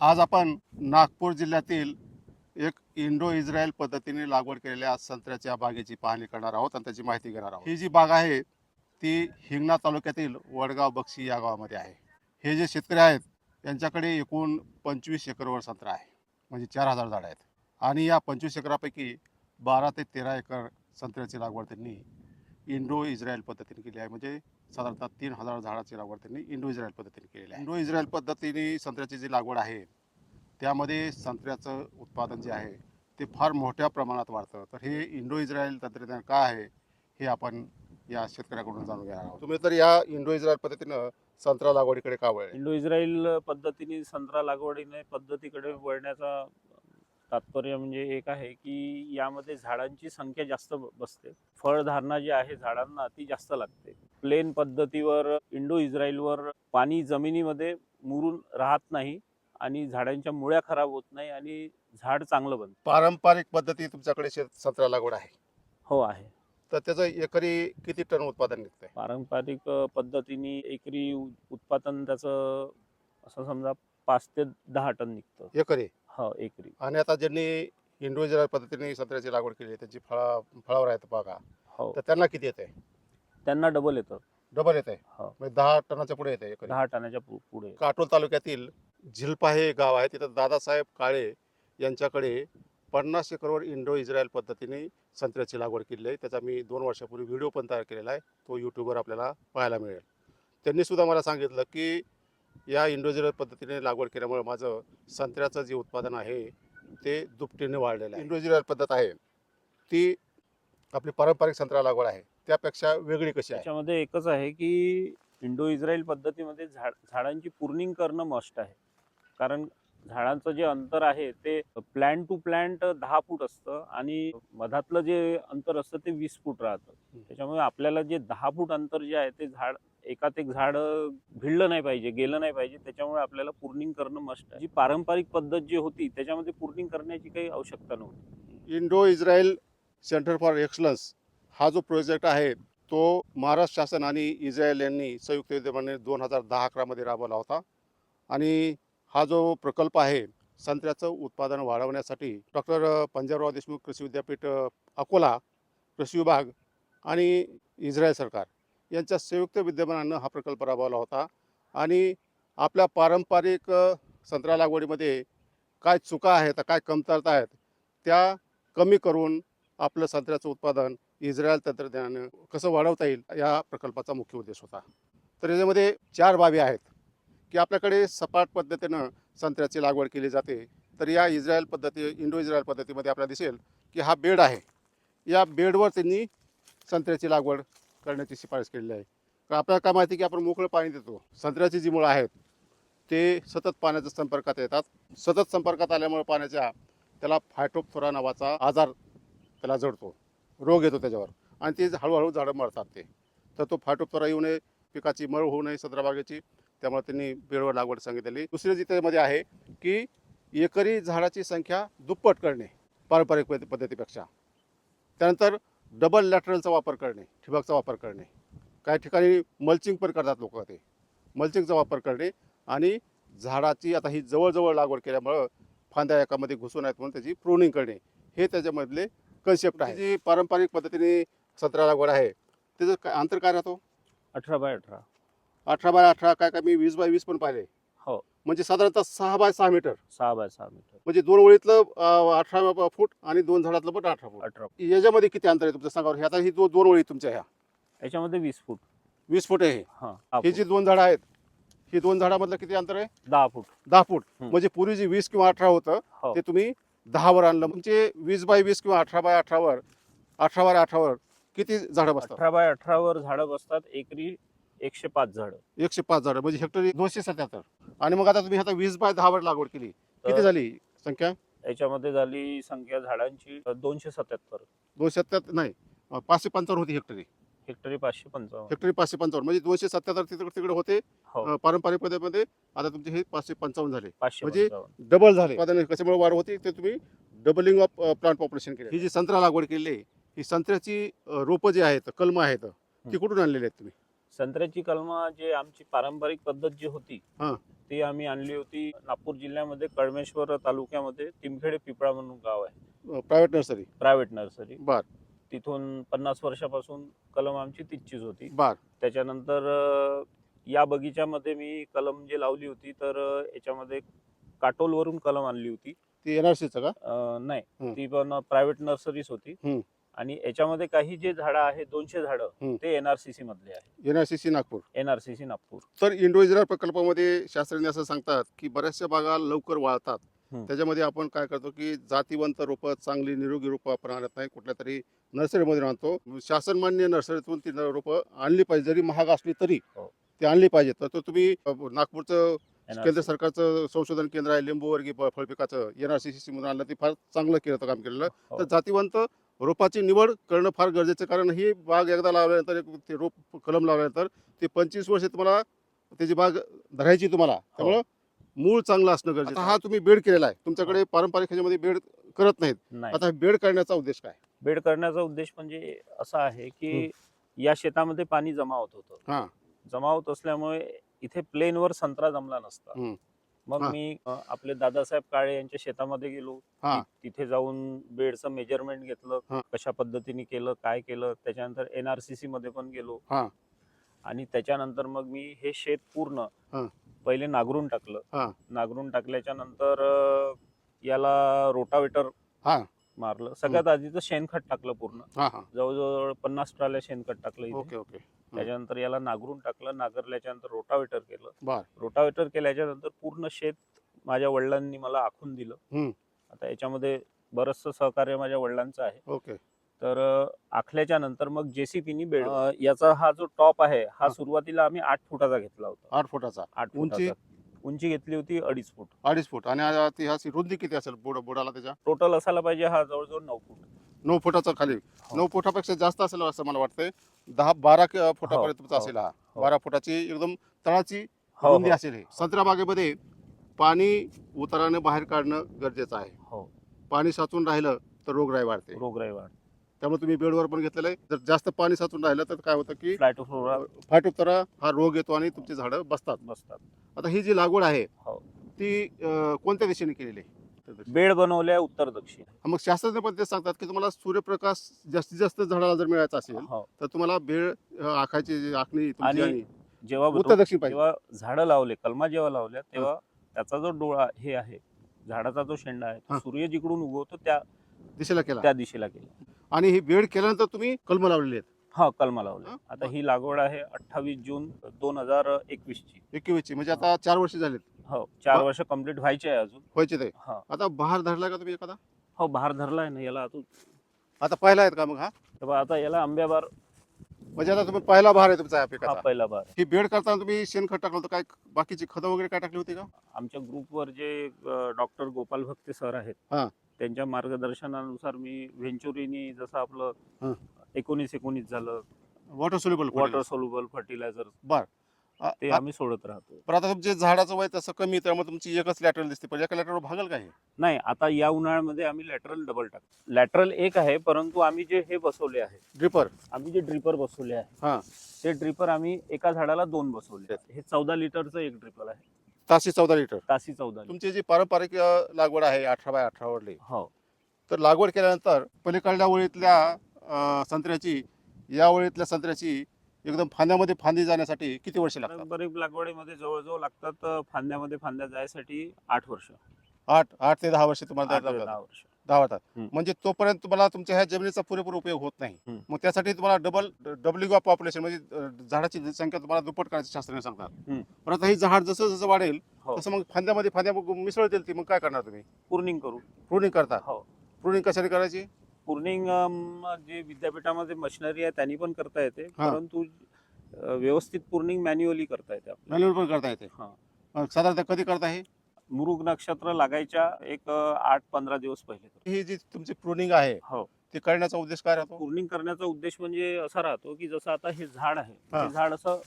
आज आपण नागपूर जिल्ह्यातील एक इंडो इस्रायल पद्धतीने लागवड केलेल्या संत्र्याच्या बागेची पाहणी करणार आहोत आणि त्याची माहिती घेणार आहोत. ही जी बाग आहे ती हिंगणा तालुक्यातील वडगाव बक्षी या गावामध्ये आहे. हे जे शेतकरी आहेत यांच्याकडे एकूण पंचवीस एकरवर संत्रा आहे म्हणजे चार हजार झाडं आहेत. आणि या पंचवीस एकरापैकी बारा ते तेरा एकर संत्र्याची लागवड त्यांनी इंडो इस्रायल पद्धतीने केली आहे. म्हणजे साधारणतः तीन हजार झाडाची लागवड त्यांनी इंडो इस्रायल पद्धतीने केलेली आहे. इंडो इस्रायल पद्धतीने संत्र्याची जी लागवड आहे त्यामध्ये संत्र्याचं उत्पादन जे आहे ते फार मोठ्या प्रमाणात वाढतं. तर हे इंडो इस्रायल तंत्रज्ञान काय आहे हे आपण या शेतकऱ्याकडून जाणून घेणार आहोत. तुम्ही तर या इंडो इस्रायल पद्धतीनं संत्रा लागवडीकडे का वळले? इंडो इस्रायल पद्धतीने संत्रा लागवडीने पद्धतीकडे वळण्याचा तात्पर्य म्हणजे एक आहे की यामध्ये झाडांची संख्या जास्त बसते. फळधारणा जी आहे झाडांना ती जास्त लागते. प्लेन पद्धतीवर इंडो इस्रायलवर पाणी जमिनीमध्ये मुरून राहत नाही आणि झाडांच्या मुळ्या खराब होत नाही आणि झाड चांगलं बनतं. पारंपरिक पद्धती तुमच्याकडे शेत संत्रा लागवड आहे. हो आहे. तर त्याचं एकरी किती टन उत्पादन निघतंय? पारंपरिक पद्धतीने एकरी उत्पादन त्याचं असं समजा पाच ते दहा टन निघतं. एकरी? हो एकरी. आणि आता ज्यांनी इंडो इस्रायल पद्धतीने संत्र्याची लागवड केली आहे, त्यांची फळा फळावर आहेत बघा. हो. तर त्यांना किती येते त्यांना डबल येतं. डबल येते हो. म्हणजे दहा टनाच्या पुढे येते एकरी. दहा टनाच्या पु- पुढे. काटोल तालुक्यातील झिलपा हे गाव आहे तिथं दादासाहेब काळे यांच्याकडे पन्नास एकरवर इंडो इस्रायल पद्धतीने संत्र्याची लागवड केली आहे. त्याचा मी दोन वर्षापूर्वी व्हिडिओ पण तयार केलेला आहे. तो यूट्यूबवर आपल्याला पाहायला मिळेल. त्यांनी सुद्धा मला सांगितलं की या इंडो इस्रायल पद्धतीने लागवड केल्यामुळे माझं संत्र्याचं जे उत्पादन आहे ते दुपटीने वाढलेलं आहे. इंडो इस्रायल पद्धत आहे. ती आपली पारंपरिक संत्रा लागवड आहे. त्यापेक्षा वेगळी कशी आहे? त्याच्यामध्ये एकच आहे की इंडो इस्रायल पद्धतीमध्ये झाड झाडांची पूर्णिंग करणं मस्ट आहे. कारण झाडांचं जे अंतर आहे ते प्लॅन्ट टू प्लॅन्ट दहा फूट असतं आणि मधातलं जे अंतर असतं ते वीस फूट राहतं. त्याच्यामुळे आपल्याला जे दहा फूट अंतर जे आहे ते झाड एकात एक झाड भिडलं नाही पाहिजे गेलं नाही पाहिजे त्याच्यामुळे आपल्याला पूर्णिंग करणं मस्ट जी पारंपरिक पद्धत जी होती त्याच्यामध्ये पूर्णिंग करण्याची काही आवश्यकता नव्हती. Indo Israel centre for excellence हा जो प्रोजेक्ट आहे तो महाराष्ट्र शासन आणि इस्रायल यांनी संयुक्त विद्यमाने दोन हजार दहा अकरामध्ये राबवला होता. आणि हा जो प्रकल्प आहे संत्र्याचं उत्पादन वाढवण्यासाठी डॉक्टर पंजाबराव देशमुख कृषी विद्यापीठ अकोला कृषी विभाग आणि इस्रायल सरकार यांच्या संयुक्त विद्यमानानं हा प्रकल्प राबवला होता. आणि आपल्या पारंपरिक संत्रा लागवडीमध्ये काय चुका आहेत काय कमतरता आहेत त्या कमी करून आपलं संत्र्याचं उत्पादन इस्रायल तंत्रज्ञानानं कसं वाढवता येईल या प्रकल्पाचा मुख्य उद्देश होता. तर याच्यामध्ये चार बाबी आहेत की आपल्याकडे सपाट पद्धतीनं संत्र्याची लागवड केली जाते तर या इस्रायल पद्धती इंडो इस्रायल पद्धतीमध्ये आपल्याला दिसेल की हा बेड आहे. या बेडवर त्यांनी संत्र्याची लागवड करण्याची शिफारस केलेली आहे. तर आपल्याला काय माहिती की आपण मोकळं पाणी देतो. संत्र्याची जी मुळं आहेत ते सतत पाण्याच्या संपर्कात येतात. सतत संपर्कात आल्यामुळे पाण्याच्या त्याला फायटोप्थोरा नावाचा आजार त्याला जडतो. रोग येतो त्याच्यावर. आणि ते हळूहळू झाडं मरतात ते. तर तो फायटोफोरा येऊ नये पिकाची मळ होऊ नये संत्र्याबागेची त्यामुळे त्यांनी बेडवर लागवड सांगितलेली. दुसरी जी त्यामध्ये आहे की एकरी झाडाची संख्या दुप्पट करणे पारंपरिक पद्ध- पद्धतीपेक्षा. त्यानंतर डबल लॅटरलचा वापर करणे ठिबकचा वापर करणे. काही ठिकाणी मल्चिंग पण करतात लोक ते. मल्चिंगचा वापर करणे आणि झाडाची आता ही जवळजवळ लागवड केल्यामुळं फांद्या एकामध्ये घुसून आहेत म्हणून त्याची प्रोनिंग करणे. हे त्याच्यामधले कन्सेप्ट आहे. जी पारंपरिक पद्धतीने संत्रा लागवड आहे. त्याचं काय अंतर काय राहतो? अठरा बाय अठरा. अठरा बाय अठरा काय काय मी वीस बाय वीस पण पाहिले. हो. म्हणजे साधारणतः सहा बाय सहा मीटर. सहा बाय सहा मीटर. म्हणजे दोन ओळीतलं अं, अठरा फूट आणि दोन झाडातलं पण अठरा फूट. अठरा याच्यामध्ये किती अंतर आहे तुमचं सांगा बरं. हे आता ही दो दोन ओळी तुमच्या ह्या. याच्यामध्ये वीस फूट. वीस फूट आहे हे. हा ही जी दोन झाडं आहेत ही दोन झाडामधलं किती अंतर आहे? दहा फूट. दहा फूट. हम्म. म्हणजे पूर्वी जी वीस किंवा अठरा होतं हो. ते तुम्ही दहावर आणलं. म्हणजे वीस बाय वीस किंवा अठरा बाय अठरावर अठरा बाय अठरावर किती झाडं बसतात? अठरा बाय अठरावर झाडं बसतात एकरी एकशे पाच झाडं. एकशे पाच झाडं म्हणजे हेक्टरी दोनशे सत्याहत्तर. आणि मग आता तुम्ही आता वीस बाय दहावर लागवड केली. किती झाली संख्या? याच्यामध्ये झाली संख्या झाडांची दोनशे सत्याहत्तर. दोनशे सत्याहत्तर नाही. पाचशे पंचावन्न होती हेक्टरी. हेक्टरी पाचशे पंचावन्न. हेक्टरी पाचशे पंचावन्न म्हणजे दोनशे सत्याहत्तर तिकडे तिकडे होते हो. पारंपरिक पद्धतीमध्ये. आता तुमचे हे पाचशे पंचावन्न झाले. पाचशे म्हणजे पंचावन्न. डबल झाले. उत्पादन कशामुळे वाढ होती? ते तुम्ही डबलिंग ऑफ प्लांट पॉप्युलेशन केले. ही जी संत्रा लागवड केलेली आहे ही संत्र्याची अं, रोपं जी आहेत कलमं आहेत ती कुठून आणलेली आहेत तुम्ही? संत्र्याची कलमं जे आमची पारंपरिक पद्धत जी होती हा. ती आम्ही आणली होती नागपूर जिल्ह्यामध्ये कळमेश्वर तालुक्यामध्ये टिमखेडे पिपळा म्हणून गाव आहे. प्रायव्हेट नर्सरी प्रायव्हेट नर्सरी बर. तिथून पन्नास वर्षापासून कलम आमची तिथचीच होती. बर. त्याच्यानंतर अ, या बगीच्यामध्ये मी कलम जे लावली होती तर अ, याच्यामध्ये काटोलवरून कलम आणली होती. ती एनआरसीचं का? अ, नाही. हं. ती पण प्रायव्हेट नर्सरीच होती. हं. आणि याच्यामध्ये काही जे झाडं आहेत दोनशे झाडं. ते एनआरसीसी मधले आहे एनआरसीसी नागपूर एनआरसीसी नागपूर तर इंडो इस्रायल प्रकल्पामध्ये शास्त्रज्ञ असं सांगतात की बऱ्याचशा बागा लवकर वाळतात. त्याच्यामध्ये आपण काय करतो की जातीवंत रोपं चांगली निरोगी रोपं आपण आणत नाही कुठल्या तरी नर्सरीमधून आणतो शासनमान्य नर्सरीतून ती रोपं आणली पाहिजे जरी महाग असली तरी हो. ती आणली पाहिजे तर तो तुम्ही नागपूरचं. केंद्र सरकारचं संशोधन केंद्र आहे लिंबूवर्गीय फ- फळपिकाचं एनआरसीसी मधून आणलं ते फार चांगलं केलं काम केलेलं हो. तर जातीवंत रोपाची निवड करणं फार गरजेचं. कारण ही बाग एकदा लावल्यानंतर एक ते रोप कलम लावल्यानंतर ते पंचवीस वर्ष तुम्हाला त्याची बाग धरायची तुम्हाला. त्यामुळं मूळ चांगलं असणं गरजेचं आता हा तुम्ही बेड केलेला आहे. तुमच्याकडे पारंपरिक ह्याच्यामध्ये बेड करत नाहीत. नाही. आता बेड करण्याचा उद्देश काय? बेड करण्याचा उद्देश म्हणजे असा आहे की या शेतामध्ये पाणी जमा होत होतं. हा. जमा होत असल्यामुळे इथे प्लेनवर संत्रा जमला नसता. हम्म. मग. मी आपले दादासाहेब काळे यांच्या शेतामध्ये गेलो तिथे जाऊन बेडचं मेजरमेंट घेतलं. कशा पद्धतीने केलं काय केलं त्याच्यानंतर एनआरसीसी मध्ये पण गेलो. आणि त्याच्यानंतर मग मी हे शेत पूर्ण. पहिले नागरून टाकलं. नागरून टाकल्याच्या नंतर याला रोटावेटर मारलं. सगळ्यात आधी तर शेणखत टाकलं पूर्ण. हा हा. जवळजवळ पन्नास ट्राल्या शेणखत टाकलं इथे. Okay okay. त्याच्यानंतर याला नागरून टाकलं. नागरल्याच्या नंतर रोटावेटर केलं. बर. रोटावेटर केल्याच्यानंतर पूर्ण शेत माझ्या वडिलांनी मला आखून दिलं. हम्म. आता याच्यामध्ये बरचसं सहकार्य माझ्या वडिलांचं आहे. ओके. तर अं, आखल्याच्या नंतर मग जेसीपीनी बेड अं, याचा हा जो टॉप आहे हा हा. सुरुवातीला आम्ही आठ फुटाचा घेतला होता. आठ फुटाचा. आठ उंची? फुटाचा. उंची घेतली होती अडीच फूट. अडीच फूट. आणि ती रुंदी किती असेल बुड बुडाला त्याच्या? टोटल असायला पाहिजे हा जवळजवळ नऊ फूट. नऊ फुटाचा खाली. हो. नऊ फुटापेक्षा जास्त असेल असं मला वाटतंय. दहा बारा क- फुटापर्यंत हो. असेल हा. हो. बारा फुटाची एकदम तळाची हो, रुंदी हो. असेल हे. संत्रा बागेमध्ये पाणी उताराने बाहेर काढणं गरजेचं आहे. हो. पाणी साचून राहिलं तर रोगराई वाढते. रोगराई वाढ त्यामुळे तुम्ही बेडवर पण घेतलेलं आहे. जर जास्त पाणी साचून राहिलं तर काय होतं की फ्लॅटोफ्लोरा फाटोत्तरा हा रोग येतो आणि तुमची झाडं बसतात. बसतात. आता ही जी लागवड आहे हो. ती अं, कोणत्या दिशेने केलेली आहे? बेड बनवल्या उत्तर दक्षिण. मग शास्त्रज्ञ पण ते सांगतात की तुम्हाला सूर्यप्रकाश जास्तीत जास्त झाडाला जर मिळायचा असेल हो. तर तुम्हाला बेड अं, आखायची जी आखणी तुमची आणि आणि जेव्हा उत्तर दक्षिण पाहिजे. जेव्हा झाडं लावले कलमा जेव्हा लावल्या तेव्हा त्याचा जो डोळा हे आहे झाडाचा जो शेंडा आहे तो. सूर्य जिकडून उगवतो त्या दिशेला केला. त्या दिशेला केला. आणि ही बेड केल्यानंतर तुम्ही कलम लावलेली आहेत. हा कलमा लावले हा. आता ही लागवड आहे अठ्ठावीस जून दोन हजार एकवीस ची एकवीसची म्हणजे आता चार वर्ष झालेत. हो चार हा. वर्ष कंप्लीट व्हायचे आहे अजून. व्हायचे ते. हा. आता बहार धरला का तुम्ही एखादा? हो बहार धरलाय ना याला अजून. आता पहिला आहेत का मग हा? तेव्हा आता याला आंब्या बार म्हणजे आता तुम्ही पहिला बहार आहे तुमचा या हा पिकाचा पहिला बार ही बेड करताना तुम्ही शेणखत टाकलं होतं काय बाकीची खतं वगैरे काय टाकली होती का? आमच्या ग्रुपवर जे डॉक्टर गोपाल भक्ते सर आहेत हा. त्यांच्या मार्गदर्शनानुसार मी व्हेंचुरीनी जसं. आपलं एकोणीस एकोणीस झालं. Water soluble water soluble fertiliser बर. ते आम्ही सोडत राहतो. पण आता तुमचे झाडाचं वय तसं कमी त्यामुळे तुमची एकच लॅटरल दिसते. पण एका लॅटरवर भागल काय नाही आता या उन्हाळ्यामध्ये आम्ही लॅटरल डबल टाक लॅटरल एक आहे परंतु आम्ही जे हे बसवले आहे ड्रिपर आम्ही जे ड्रिपर बसवले आहे हा. ते ड्रिपर आम्ही एका झाडाला दोन बसवले आहेत. हे चौदा लिटरचं एक ड्रिपर आहे. ताशी चौदा लिटर. तासी चौदा लिटर. तुमची जी पारंपरिक अ, लागवड आहे अठरा बाय अठरा वरली हो. तर लागवड केल्यानंतर पलीकडल्या ओळीतल्या अ, संत्र्याची या ओळीतल्या संत्र्याची एकदम फांद्यामध्ये फांदी जाण्यासाठी किती वर्ष लागतात? पारंपरिक लागवडीमध्ये जवळजवळ लागतात अं, फांद्यामध्ये फांद्या जायसाठी आठ वर्ष. आठ आठ ते दहा वर्ष तुम्हाला आठ द्यायला ते लागतात. दहा वर्ष. हम्म. म्हणजे तोपर्यंत तुम्हाला तुमच्या ह्या जमिनीचा पुरेपूर उपयोग होत नाही हम्म. मग त्यासाठी तुम्हाला डबल डबलिंग ऑफ पॉप्युलेशन म्हणजे अ, झाडाची संख्या तुम्हाला दुप्पट करायची शास्त्रज्ञ सांगतात हम्म. पण आता ही झाड जसं जसं वाढेल हो. तसं मग फांद्यामध्ये फांद्या मग मिसळतील ती मग काय करणार तुम्ही पूर्निंग करू प्रुनिंग करता हो प्रुनिंग कशाने करायची पूर्निंग जे विद्यापीठामध्ये मशिनरी आहे त्यांनी पण करता येते हा. परंतु अं, व्यवस्थित पूर्निंग मॅन्युअली करता येते आपल्याला मॅन्युअल पण करता येते हा. अ, साधारणतः कधी करता हे मृग नक्षत्र लागायच्या एक आठ पंधरा दिवस पहिले. ही जी तुमची प्रुनिंग आहे हो. ती करण्याचा उद्देश काय राहतो? पूर्निंग करण्याचा उद्देश म्हणजे असा राहतो की जसं आता हे झाड आहे हा. हे झाड असं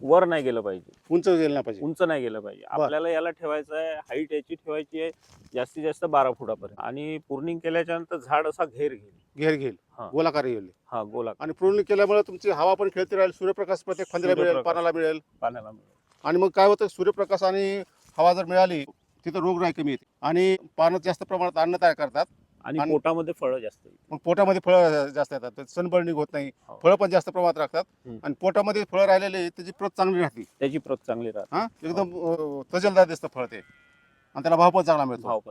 वर नाही गेलं पाहिजे. उंच गेलं नाही पाहिजे. उंच नाही गेलं पाहिजे. आपल्याला याला ठेवायचं आहे हाईट याची ठेवायची आहे जास्तीत जास्त बारा फुटापर्यंत. आणि पूर्निंग केल्याच्यानंतर झाड असा घेर घेईल. घेर घेईल. हा. गोलाकार येईल. हा गोला आणि प्रुनिंग केल्यामुळे तुमची हवा पण खेळती राहील सूर्यप्रकाश प्रत्येक फांदीला मिळेल सूर्यप्रकाश. पानाला मिळेल. पाण्याला मिळेल. आणि मग काय होतं? सूर्यप्रकाश आणि हवा जर मिळाली तिथं रोगराई कमी येते. आणि पानं जास्त प्रमाणात अन्न तयार करतात. आणि पोटामध्ये फळं जास्त. मग पोटामध्ये फळं जास्त येतात. सनबर्निंग होत नाही. हो. फळं पण जास्त प्रमाणात राखतात. आणि पोटामध्ये फळं राहिलेले त्याची प्रत चांगली राहते. त्याची प्रत चांगली राहते. हा? एकदम तजेलदार दिसतं फळ ते. आणि त्याला भाव पण चांगला मिळतो. भाव पण